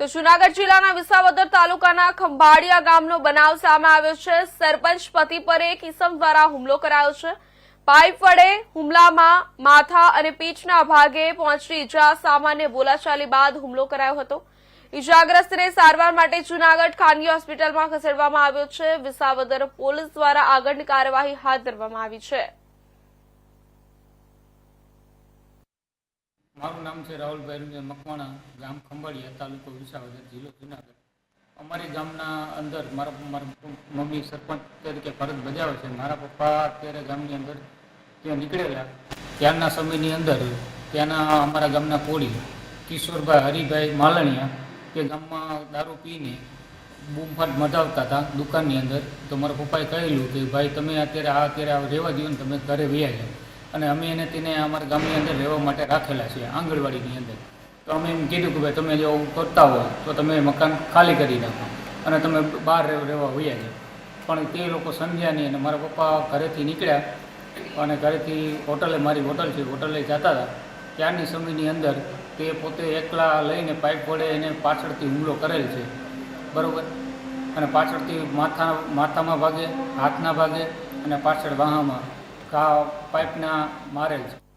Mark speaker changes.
Speaker 1: તો જુનાગઢ જિલ્લાના વિસાવદર તાલુકાના ખંભાળિયા ગામનો બનાવ સામે આવ્યો છે. સરપંચ પતિ પર એક ઇસમ દ્વારા હુમલો કરાયો છે. પાઇપ વડે હુમલામાં માથા અને પીઠના ભાગે પહોંચી ઇજા સામાન્ય બોલાચાલી બાદ હુમલો કરાયો હતો. ઇજાગ્રસ્તને સારવાર માટે જુનાગઢ ખાનગી હોસ્પિટલમાં ખસેડવામાં આવ્યો છે. વિસાવદર પોલીસ દ્વારા આગળની કાર્યવાહી હાથ ધરવામાં આવી છે.
Speaker 2: મારું નામ છે રાહુલભાઈ રૂંજન મકવાણા, ગામ ખંભાળિયા, તાલુકો વિસાવદર, જિલ્લો જુનાગઢ. અમારી ગામના અંદર મારા મારા મમ્મી સરપંચ તરીકે ફરજ બજાવે છે. મારા પપ્પા અત્યારે ગામની અંદર ત્યાં નીકળેલા. ત્યારના સમયની અંદર ત્યાંના અમારા ગામના કોળી કિશોરભાઈ, હરિભાઈ માલણિયા તે ગામમાં દારૂ પીને બૂમફાટ મચાવતા હતા દુકાનની અંદર. તો મારા પપ્પાએ કહેલું કે, ભાઈ, તમે અત્યારે આ, અત્યારે રહેવા દો ને, તમે ઘરે વ્યા જાઓ. અને અમે એને તેને અમારા ગામની અંદર રહેવા માટે રાખેલા છે આંગણવાડીની અંદર. તો અમે એમ કીધું કે ભાઈ તમે જો કરતા હોય તો તમે મકાન ખાલી કરી નાખો અને તમે બહાર રહેવા વયા જાઓ. પણ તે લોકો સમજ્યા નહીં અને મારા પપ્પા ઘરેથી નીકળ્યા અને ઘરેથી હોટલે, મારી હોટલ છે, હોટલે જતા હતા. ત્યારની સમયની અંદર તે પોતે એકલા લઈને પાઇપ વડે એને પાછળથી હુમલો કરેલ છે. બરાબર? અને પાછળથી માથા, માથામાં ભાગે, હાથના ભાગે અને પાછળ વાહામાં પાઇપના મારેલ છે.